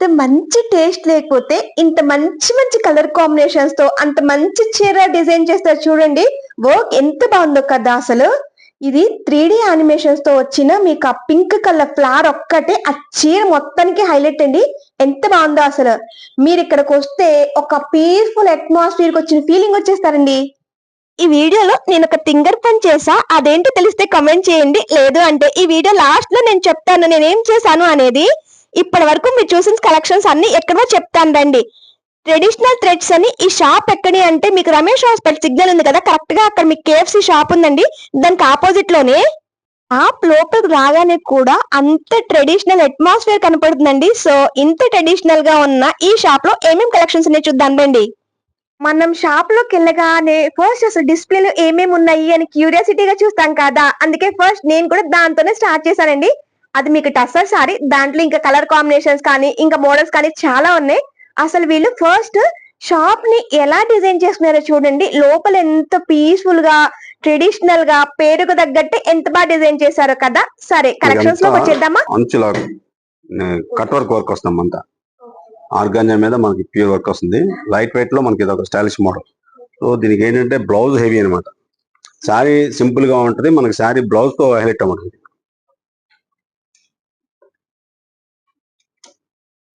ఇంత మంచి టేస్ట్ లేకపోతే ఇంత మంచి మంచి కలర్ కాంబినేషన్స్తో అంత మంచి చీర డిజైన్ చేస్తారు చూడండి. వర్క్ ఎంత బాగుందో కదా అసలు. ఇది త్రీ డి యానిమేషన్స్తో వచ్చిన మీకు ఆ పింక్ కలర్ ఫ్లవర్ ఒక్కటే ఆ చీర మొత్తానికి హైలైట్ అండి. ఎంత బాగుందో అసలు. మీరు ఇక్కడికి వస్తే ఒక పీస్ఫుల్ అట్మాస్ఫియర్కి వచ్చిన ఫీలింగ్ వచ్చేస్తారండి. ఈ వీడియోలో నేను ఒక థింగర్ పని చేసా. అదేంటో తెలిస్తే కమెంట్ చేయండి. లేదు అంటే ఈ వీడియో లాస్ట్లో నేను చెప్తాను. నేను ఏం చేశాను అనేది ఇప్పటి వరకు మీరు చూసిన కలెక్షన్స్ అన్ని ఎక్కడో చెప్తాను రండి. ట్రెడిషనల్ థ్రెడ్స్ అని ఈ షాప్ ఎక్కడి అంటే మీకు రమేష్ హాస్పిటల్ సిగ్నల్ ఉంది కదా కరెక్ట్గా అక్కడ మీకు కేఎఫ్సి షాప్ ఉందండి. దానికి ఆపోజిట్లోనే షాప్ లోపలికి రాగానే కూడా అంత ట్రెడిషనల్ అట్మాస్ఫియర్ కనపడుతుందండి. సో ఇంత ట్రెడిషనల్గా ఉన్న ఈ షాప్లో ఏమేం కలెక్షన్స్ ఉన్నాయి చూద్దాం రండి. మనం షాప్లోకి వెళ్ళగానే ఫస్ట్ అసలు డిస్ప్లేలో ఏమేమి ఉన్నాయి అని క్యూరియాసిటీగా చూస్తాం కదా. అందుకే ఫస్ట్ నేను కూడా దాంతోనే స్టార్ట్ చేశానండి. అది మీకు టస్సర్ సారీ దాంట్లో ఇంకా కలర్ కాంబినేషన్స్ కానీ ఇంకా మోడల్స్ కానీ చాలా ఉన్నాయి. అసలు వీళ్ళు ఫస్ట్ షాప్ని ఎలా డిజైన్ చేసుకున్నారో చూడండి. లోపల ఎంత పీస్ఫుల్గా ట్రెడిషనల్గా పేరుకు తగ్గట్టు ఎంత బాగా డిజైన్ చేశారో కదా. సరే కలెక్షన్స్లోకి వచ్చేద్దామా? కట్ వర్క్ వర్క్ వస్తుంది అంతా ఆర్గాంజా మీద మనకి ప్యూర్ వర్క్ వస్తుంది. లైట్ వెయిట్లో మనకి ఇది ఒక స్టైలిష్ మోడల్ సో దీనికి ఏంటంటే బ్లౌజ్ హెవీ అనమాట శారీ సింపుల్గా ఉంటది. మనకి శారీ బ్లౌజ్తో హైలైట్ అవ్వదు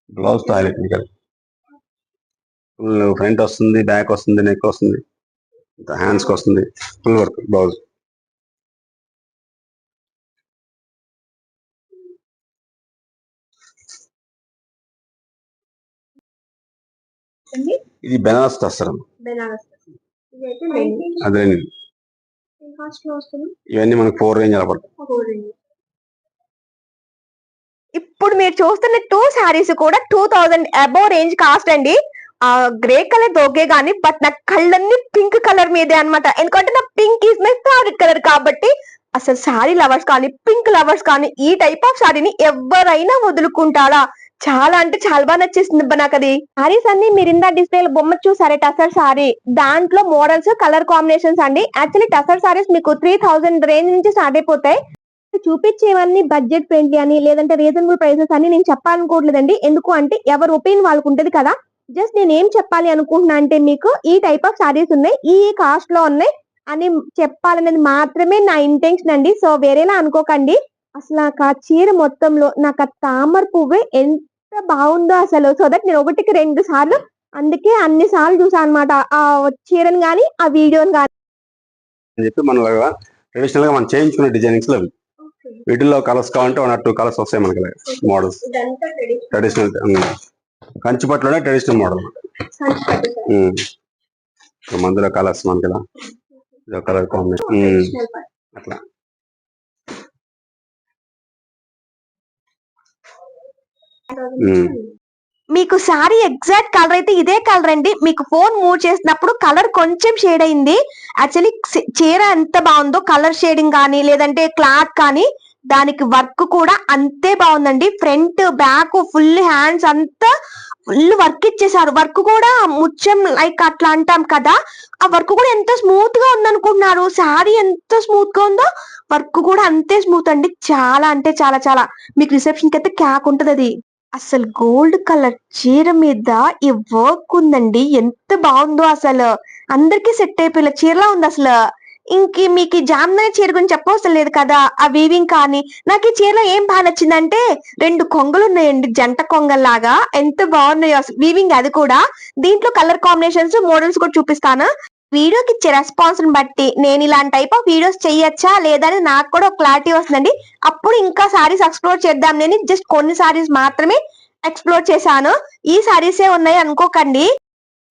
బ్లౌజ్తో హైలైట్ మీకు ఫుల్ ఫ్రంట్ వస్తుంది బ్యాక్ వస్తుంది నెక్ వస్తుంది. హ్యాండ్స్కి వస్తుంది ఫుల్ వర్క్ బ్లౌజ్ ఇది బెనారస్ వస్తారు. అదే ఇవన్నీ మనకి ఫోర్ రేంజ్ అలా ఇప్పుడు మీరు చూస్తున్న టూ శారీస్ కూడా two thousand above range cost అండి. ఆ గ్రే కలర్ దొగే గాని బట్ నా కళ్ళన్నీ పింక్ కలర్ మీదే అన్నమాట. ఎందుకంటే నా pink is my favourite colour కాబట్టి అసలు శారీ లవర్స్ కానీ పింక్ లవర్స్ కానీ ఈ టైప్ ఆఫ్ శారీని ఎవరైనా వదులుకుంటారా? చాలా అంటే చాలా బాగా నచ్చేసింది నాకు అది శారీస్ అన్ని మీరు ఇందా డిస్ప్లే బొమ్మ చూసారే టసర్ శారీ దాంట్లో మోడల్స్ కలర్ కాంబినేషన్స్ అండి. యాక్చువల్లీ టసర్ శారీస్ మీకు త్రీ థౌసండ్ రేంజ్ నుంచి స్టార్ట్ అయిపోతాయి. చూపించేవన్నీ బడ్జెట్ ఫ్రెండ్లీ అని లేదంటే రీజనబుల్ ప్రైసెస్ అని నేను చెప్పాలనుకోవట్లేదండి. ఎందుకు అంటే ఎవరి ఒపీనియన్ వాళ్ళకు ఉంటుంది కదా. జస్ట్ నేను ఏం చెప్పాలి అనుకుంటున్నా అంటే మీకు ఈ టైప్ ఆఫ్ సారీస్ ఉన్నాయి ఈ కాస్ట్లో ఉన్నాయి అని చెప్పాలనేది మాత్రమే నా ఇంటెన్షన్ అండి. సో వేరేలా అనుకోకండి. అసలు నాకు ఆ చీర మొత్తంలో నాకు ఆ తామర పువ్వే ఎంత బాగుందో అసలు. సో దట్ నేను ఒకటికి రెండు సార్లు అందుకే అన్ని సార్లు చూసాను అనమాట ఆ చీరను కానీ ఆ వీడియోని కానీ చెప్పి మన ట్రెడిషనల్గా మనం చేయించుకునే డిజైనింగ్స్లో అవి. వీటిల్లో కలర్స్ కావాలంటే వన్ ఆర్ టూ కలర్స్ వస్తాయి మనకి మోడల్స్ ట్రెడిషనల్ కంచిపట్లోనే ట్రెడిషనల్ మోడల్ మందులో కలర్స్ మనకి ఇలా కలర్ కాంబినేషన్. అట్లా. మీకు శారీ ఎగ్జాక్ట్ కలర్ అయితే ఇదే కలర్ అండి. మీకు ఫోన్ మూవ్ చేసినప్పుడు కలర్ కొంచెం షేడ్ అయింది. యాక్చువల్లీ చీర ఎంత బాగుందో కలర్ షేడింగ్ కానీ లేదంటే క్లాత్ కానీ దానికి వర్క్ కూడా అంతే బాగుందండి. ఫ్రంట్ బ్యాక్ ఫుల్ హ్యాండ్స్ అంతా ఫుల్ వర్క్ ఇచ్చేసారు వర్క్ కూడా ముత్యం లైక్ అట్లా అంటాం కదా. ఆ వర్క్ కూడా ఎంత స్మూత్గా ఉందనుకుంటున్నారు. శారీ ఎంత స్మూత్గా ఉందో వర్క్ కూడా అంతే స్మూత్ అండి. చాలా అంటే చాలా చాలా. మీకు రిసెప్షన్కి అయితే క్యాక్ ఉంటది అది అసలు గోల్డ్ కలర్ చీర మీద ఈ వర్క్ ఉందండి. ఎంత బాగుందో అసలు. అందరికీ సెట్ అయిపోయిన చీరలా ఉంది అసలు. ఇంక మీకు ఈ చీర గురించి చెప్పవసరం లేదు కదా. ఆ వీవింగ్ కానీ నాకు ఈ చీరలో ఏం బాగా నచ్చిందంటే రెండు కొంగలు ఉన్నాయండి. జంట కొంగల్లాగా. ఎంత బాగున్నాయో అసలు. వీవింగ్ అది కూడా. దీంట్లో కలర్ కాంబినేషన్స్ మోడల్స్ కూడా చూపిస్తాను. వీడియోకి ఇచ్చే రెస్పాన్స్ బట్టి నేను ఇలాంటి టైప్ ఆఫ్ వీడియోస్ చేయొచ్చా? లేదా నాకు కూడా ఒక క్లారిటీ వస్తుందండి. అప్పుడు ఇంకా సారీస్ ఎక్స్ప్లోర్ చేద్దాం. నేను జస్ట్ కొన్ని సారీస్ మాత్రమే ఎక్స్ప్లోర్ చేశాను. ఈ సారీసే ఉన్నాయి అనుకోకండి.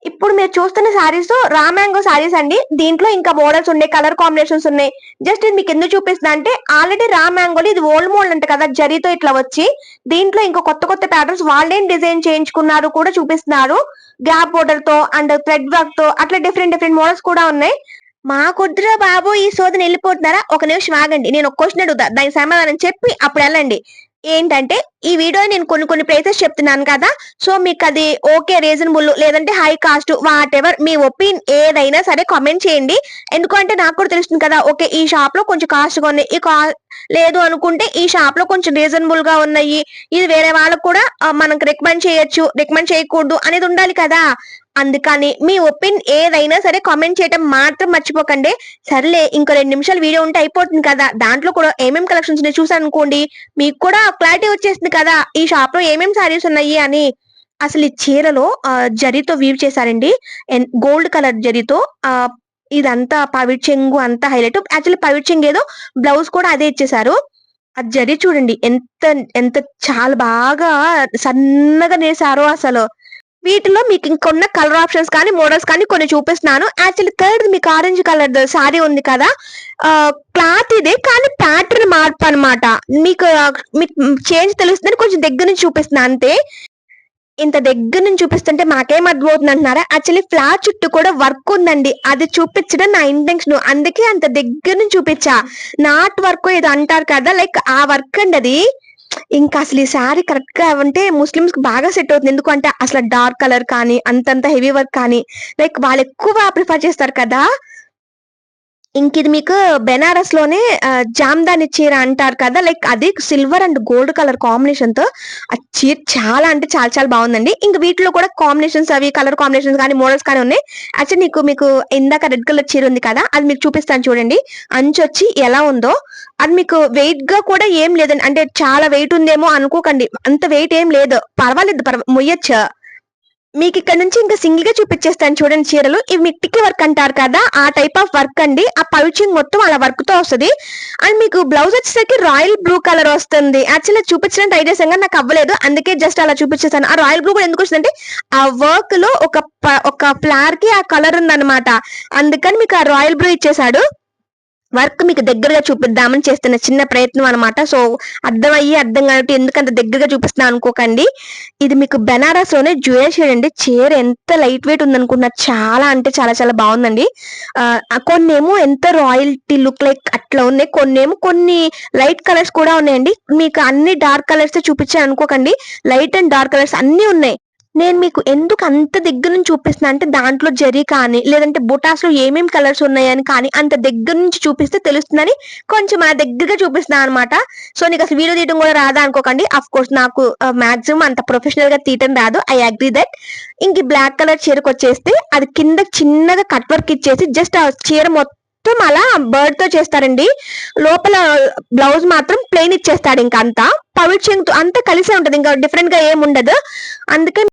ఇప్పుడు మీరు చూస్తున్న సారీస్ రామాంగో సారీస్ అండి. దీంట్లో ఇంకా మోడల్స్ ఉన్నాయి కలర్ కాంబినేషన్స్ ఉన్నాయి. జస్ట్ ఇది మీకు ఎందుకు చూపిస్తుంది అంటే ఆల్రెడీ మ్యాంగోలు ఇది ఓల్డ్ మోడల్ అంట కదా జరీతో ఇట్లా వచ్చి. దీంట్లో ఇంకా కొత్త కొత్త ప్యాటర్న్స్ వాళ్ళేం డిజైన్ చేయించుకున్నారు కూడా చూపిస్తున్నారు. గ్యాప్ బోర్డర్తో అండ్ థ్రెడ్ వర్క్తో అట్లా డిఫరెంట్ డిఫరెంట్ మోడల్స్ కూడా ఉన్నాయి. మా కుద్ర బాబు ఈ శోధన వెళ్ళిపోతున్నారా? ఒక నిమిషం ఆగండి నేను ఒక క్వశ్చన్ అడుగుతా. దానికి సమాధానం చెప్పి అప్పుడు వెళ్ళండి. ఏంటంటే ఈ వీడియో నేను కొన్ని కొన్ని ప్లేసెస్ చెప్తున్నాను కదా సో మీకు అది ఓకే రీజనబుల్ లేదంటే హై కాస్ట్ వాట్ ఎవర్ మీ ఒపీనియన్ ఏదైనా సరే కామెంట్ చేయండి. ఎందుకంటే నాకు కూడా తెలుస్తుంది కదా ఓకే ఈ షాప్లో కొంచెం కాస్ట్గా ఉన్నాయి. ఈ కా- లేదు అనుకుంటే ఈ షాప్లో కొంచెం రీజనబుల్గా ఉన్నాయి. ఇది వేరే వాళ్ళకు కూడా మనకు రికమెండ్ చేయొచ్చు. రికమెండ్ చేయకూడదు అనేది ఉండాలి కదా. అందుకని మీ ఒపీనియన్ ఏదైనా సరే కామెంట్ చేయడం మాత్రం మర్చిపోకండి. సర్లే ఇంకో రెండు నిమిషాలు వీడియో ఉంటే అయిపోతుంది కదా. దాంట్లో కూడా ఏమేం కలెక్షన్స్ ఉన్నాయి చూసాను అనుకోండి. మీకు కూడా క్లారిటీ వచ్చేసింది కదా. ఈ షాప్లో ఏమేం సారీస్ ఉన్నాయి అని. అసలు ఈ చీరలో ఆ, జరీతో వీవ్ చేశారండి. గోల్డ్ కలర్ జరీతో ఆ ఇదంతా పవిట్ చెంగు అంతా హైలైట్ యాక్చువల్లీ పవిట్ చెంగు ఏదో బ్లౌజ్ కూడా అదే ఇచ్చేసారు ఆ జరీ చూడండి ఎంత ఎంత చాలా బాగా సన్నగా నేసారో అసలు. వీటిలో మీకు ఇంకొన్న కలర్ ఆప్షన్స్ కానీ మోడల్స్ కానీ కొన్ని చూపిస్తున్నాను. యాక్చువల్లీ థర్డ్ మీకు ఆరెంజ్ కలర్ శారీ ఉంది కదా. క్లాత్ ఇదే కానీ ప్యాటర్న్ మార్పు అనమాట మీకు మీకు చేంజ్ తెలుస్తుందని కొంచెం దగ్గర నుంచి చూపిస్తున్నాను అంతే. ఇంత దగ్గర నుంచి చూపిస్తుంటే మాకేం అర్థమవుతుంది అంటున్నారా? యాక్చువల్లీ ఫ్లాట్ చుట్టూ కూడా వర్క్ ఉందండి. అది చూపించడం నా ఇంటెన్షన్ అందుకే అంత దగ్గర నుంచి చూపించా. నాట్ వర్క్ ఏదో అంటారు కదా లైక్ ఆ వర్క్ అండి అది. ఇంకా అసలు ఈ శారీ కరెక్ట్గా అంటే ముస్లిమ్స్కి బాగా సెట్ అవుతుంది. ఎందుకంటే అసలు డార్క్ కలర్ కానీ అంతంత హెవీ వర్క్ కానీ లైక్ వాళ్ళు ఎక్కువ ప్రిఫర్ చేస్తారు కదా? ఇంక ఇది మీకు బెనారస్లోనే జామ్దాని చీర అంటారు కదా లైక్ అది సిల్వర్ అండ్ గోల్డ్ కలర్ కాంబినేషన్తో ఆ చీర చాలా అంటే చాలా చాలా బాగుందండి. ఇంక వీటిలో కూడా కాంబినేషన్స్ అవి కలర్ కాంబినేషన్స్ కానీ మోడల్స్ కానీ ఉన్నాయి. యాక్చువల్లీ నీకు మీకు ఇందాక రెడ్ కలర్ చీర ఉంది కదా అది మీకు చూపిస్తాను చూడండి. అంచు వచ్చి ఎలా ఉందో అది మీకు వెయిట్గా కూడా ఏం లేదండి. అంటే చాలా వెయిట్ ఉందేమో అనుకోకండి. అంత వెయిట్ ఏం లేదు. పర్వాలేదు పర్వ మొయ్యొచ్చు. మీకు ఇక్కడ నుంచి ఇంకా సింగిల్గా చూపించేస్తాను చూడండి చీరలు. ఇవి మీకు వర్క్ అంటారు కదా ఆ టైప్ ఆఫ్ వర్క్ అండి. ఆ పౌచింగ్ మొత్తం అలా వర్క్తో వస్తుంది. అండ్ మీకు బ్లౌజ్ వచ్చేసరికి రాయల్ బ్లూ కలర్ వస్తుంది. యాక్చువల్లీ చూపించడానికి ట్రై చేసాం నాకు అవ్వలేదు. అందుకే జస్ట్ అలా చూపించేస్తాను ఆ రాయల్ బ్లూ కూడా ఎందుకు వచ్చిందంటే ఆ వర్క్లో ఒక ప- ఒక ఫ్లవర్కి ఆ కలర్ ఉందన్నమాట. అందుకని మీకు ఆ రాయల్ బ్లూ ఇచ్చేసాడు వర్క్ మీకు దగ్గరగా చూపిద్దామని చేస్తున్న చిన్న ప్రయత్నం అన్నమాట. సో అర్థమయ్యి అర్థం కాబట్టి ఎందుకంత దగ్గరగా చూపిస్తున్నా అనుకోకండి. ఇది మీకు బెనారస్లోనే జ్యువెల్ షేడ్ అండి. చీర ఎంత లైట్ వెయిట్ ఉందనుకున్నారు చాలా అంటే చాలా చాలా బాగుందండి. కొన్ని ఏమో ఎంత రాయల్టీ లుక్ లైక్ అట్లా ఉన్నాయి. కొన్ని ఏమో కొన్ని లైట్ కలర్స్ కూడా ఉన్నాయండి. మీకు అన్ని డార్క్ కలర్స్ చూపించాను అనుకోకండి. లైట్ అండ్ డార్క్ కలర్స్ అన్ని ఉన్నాయి. నేను మీకు ఎందుకు అంత దగ్గర నుంచి చూపిస్తున్నా? అంటే దాంట్లో జరీ కానీ లేదంటే బుటాస్లో ఏమేమి కలర్స్ ఉన్నాయని కానీ అంత దగ్గర నుంచి చూపిస్తే తెలుస్తుందని కొంచెం మన దగ్గరగా చూపిస్తున్నాను అనమాట సో నీకు అసలు వీడియో తీయడం కూడా రాదా అనుకోకండి. అఫ్ కోర్స్ నాకు uh, మాక్సిమం అంత ప్రొఫెషనల్గా తీయటం రాదు. ఐ అగ్రీ దట్ ఇంక బ్లాక్ కలర్ చీరకు వచ్చేస్తే అది కింద చిన్నగా కట్ వర్క్ ఇచ్చేసి జస్ట్ ఆ చీర మొత్తం అలా బర్డ్తో చేస్తారండి. లోపల uh, బ్లౌజ్ మాత్రం ప్లెయిన్ ఇచ్చేస్తాడు ఇంకా అంతా. పవిట్ చెంగుతో అంతా కలిసే ఉంటది. ఇంకా డిఫరెంట్గా ఏం ఉండదు. అందుకే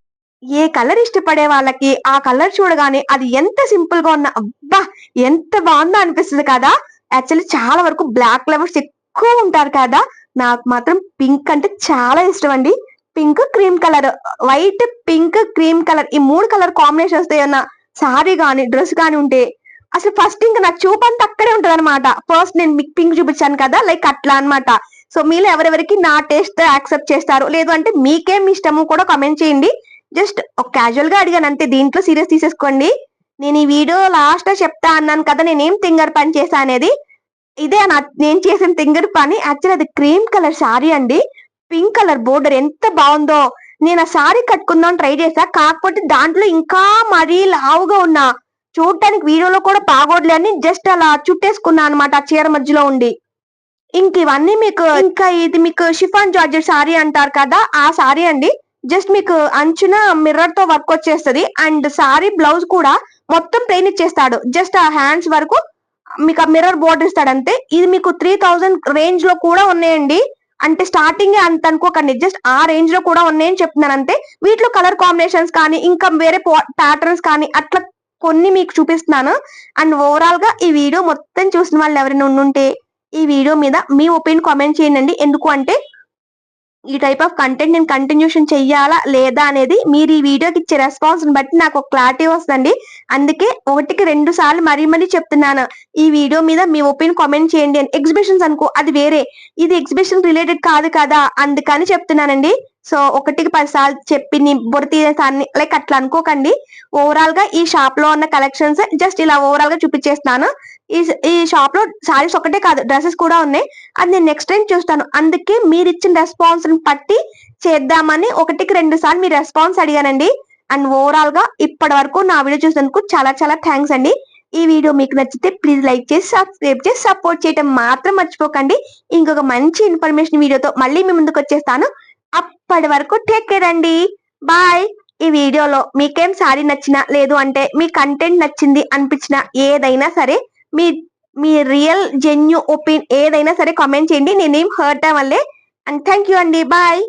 ఏ కలర్ ఇష్టపడే వాళ్ళకి ఆ కలర్ చూడగానే అది ఎంత సింపుల్గా ఉన్నా అబ్బా! ఎంత బాగుందో అనిపిస్తుంది కదా! యాక్చువల్లీ చాలా వరకు బ్లాక్ లవర్స్ ఎక్కువ ఉంటారు కదా! నాకు మాత్రం పింక్ అంటే చాలా ఇష్టం అండి. Pink cream colour white pink cream colour ఈ మూడు కలర్ కాంబినేషన్స్ ఏమన్నా సారీ కానీ డ్రెస్ కానీ ఉంటే అసలు ఫస్ట్ ఇంకా నాకు చూపంతా అక్కడే ఉంటుంది అనమాట ఫస్ట్ నేను మీకు పింక్ చూపించాను కదా! లైక్ అట్లా అన్నమాట. సో మీలో ఎవరెవరికి నా టేస్ట్ యాక్సెప్ట్ చేస్తారు? లేదు అంటే మీకేం ఇష్టము కూడా కమెంట్ చేయండి. జస్ట్ ఒక క్యాజువల్గా అడిగాను అంతే. దీంట్లో సీరియస్ తీసేసుకోండి. నేను ఈ వీడియో లాస్ట్లో చెప్తా అన్నాను కదా నేనేం తింగర్ పని చేశా అనేది. ఇదే నా నేను చేసిన తింగర్ పని. యాక్చువల్ అది క్రీమ్ కలర్ శారీ అండి. పింక్ కలర్ బోర్డర్ ఎంత బాగుందో. నేను ఆ శారీ కట్టుకుందాం ట్రై చేశా. కాకపోతే దాంట్లో ఇంకా మరీ లావుగా ఉన్నా చూడటానికి వీడియోలో కూడా బాగోడ్లే అని జస్ట్ అలా చుట్టేసుకున్నా అనమాట ఆ చీర మధ్యలో ఉండి. ఇంక ఇవన్నీ మీకు ఇంకా ఇది మీకు షిఫాన్ జార్జెట్ శారీ అంటారు కదా ఆ శారీ అండి. జస్ట్ మీకు అంచున మిర్రర్తో వర్క్ వచ్చేస్తుంది. అండ్ సారీ బ్లౌజ్ కూడా మొత్తం ప్లెయిన్ ఇచ్చేస్తాడు. జస్ట్ ఆ హ్యాండ్స్ వరకు మీకు ఆ మిర్రర్ బోర్డర్ ఇస్తాడు అంతే. ఇది మీకు త్రీ థౌజండ్ రేంజ్లో కూడా ఉన్నాయండి. అంటే స్టార్టింగ్ అంత అనుకోకండి. జస్ట్ ఆ రేంజ్లో కూడా ఉన్నాయని చెప్తున్నాను అంతే. వీటిలో కలర్ కాంబినేషన్స్ కానీ ఇంకా వేరే ప్యాటర్న్స్ కానీ అట్లా కొన్ని మీకు చూపిస్తున్నాను. అండ్ ఓవరాల్గా ఈ వీడియో మొత్తం చూసిన వాళ్ళు ఎవరైనా ఉండుంటే ఈ వీడియో మీద మీ ఒపీనియన్ కామెంట్ చేయండి. ఎందుకు అంటే ఈ టైప్ ఆఫ్ కంటెంట్ నేను కంటిన్యూషన్ చెయ్యాలా లేదా అనేది మీరు ఈ వీడియోకి ఇచ్చే రెస్పాన్స్ బట్టి నాకు ఒక క్లారిటీ వస్తుందండి. అందుకే ఒకటికి రెండు సార్లు మరీ మరీ చెప్తున్నాను. ఈ వీడియో మీద మీ ఒపీనియన్ కామెంట్ చేయండి అని. ఎగ్జిబిషన్స్ అనుకో అది వేరే. ఇది ఎగ్జిబిషన్ రిలేటెడ్ కాదు కదా అందుకని చెప్తున్నానండి. సో ఒకటికి పది సార్లు చెప్పి నీ బుర్ర తీసేసాన్ని లైక్ అట్లా అనుకోకండి. ఓవరాల్గా ఈ షాప్లో ఉన్న కలెక్షన్స్ జస్ట్ ఇలా ఓవరాల్గా చూపించేస్తున్నాను. ఈ ఈ షాప్లో సారీస్ ఒకటే కాదు డ్రెస్సెస్ కూడా ఉన్నాయి. అది నేను నెక్స్ట్ టైం చూస్తాను. అందుకే మీరు ఇచ్చిన రెస్పాన్స్ పట్టి చేద్దామని ఒకటికి రెండు సార్లు మీ రెస్పాన్స్ అడిగానండి. అండ్ ఓవరాల్గా ఇప్పటి వరకు నా వీడియో చూసినందుకు చాలా చాలా థ్యాంక్స్ అండి. ఈ వీడియో మీకు నచ్చితే ప్లీజ్ లైక్ చేసి సబ్స్క్రైబ్ చేసి సపోర్ట్ చేయడం మాత్రం మర్చిపోకండి. ఇంకొక మంచి ఇన్ఫర్మేషన్ వీడియోతో మళ్ళీ మీ ముందుకు వచ్చేస్తాను. అప్పటి వరకు టేక్ కేర్ అండి. బాయ్ ఈ వీడియోలో మీకేం సారీ నచ్చినా లేదు అంటే మీ కంటెంట్ నచ్చింది అనిపించిన ఏదైనా సరే మీ మీ రియల్ జెన్యూ ఒపీన్ ఏదైనా సరే కామెంట్ చేయండి. నేనేం హర్ట్ అవ్వలే. అండ్ థ్యాంక్ యూ అండి. బాయ్